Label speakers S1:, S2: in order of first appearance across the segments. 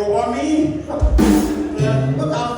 S1: บอกว่า
S2: มีก็
S3: ตาม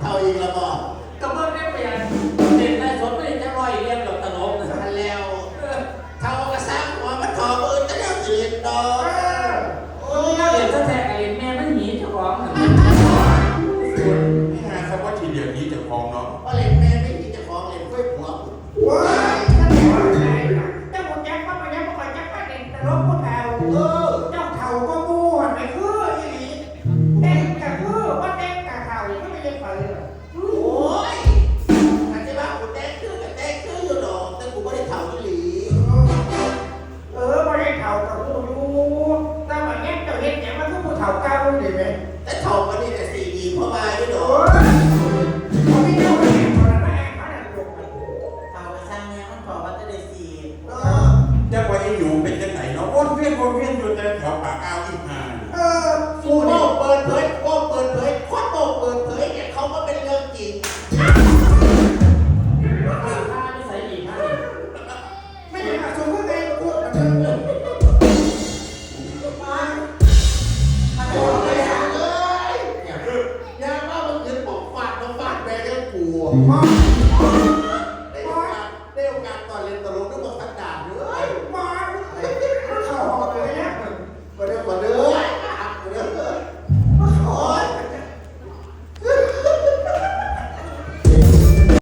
S3: เท่า
S1: อีกและบ่
S3: ก็เบิ่งได้เปลี่ยนเด็กได้สนไม่ได้จะร้อยเรียนหรอตลกนะ
S1: ทันแล้ว
S3: เอ
S1: เท่ากระซังหัวมันถอมือจะแล้วสิเล่นดอ
S2: เอกอ
S1: โอ้
S3: เรีย
S1: ย
S3: นแท้ๆกับเรียนแม่มันหนีเจ้าของน่ะ
S4: นี่ฮะคำว่าทีเดียวนี้จะคลองเนาะ วนเวียนวนเวียนอยู่แต่แถวปากอ่าวอีกห่า
S2: เออ
S1: กูโม่เปิดเผยโม่เปิดเผยคนโม่เปิดเผยเนี่ยเขาก็เป็นเรื่องจริง
S3: ถ้าไม่ใส่อีกนะ
S2: ไม่ได้มาสูงขึ้นไปกูมาเชิญเลย
S1: มาถ้าโดนเลยอะเอ้ยอย่าอย่าว่ามึงยืนบอกฟาดมาฟาดแม่เรื่องกู
S2: พ่อ
S1: ได้โอกาสได้โอกาสตอนเล่นตลก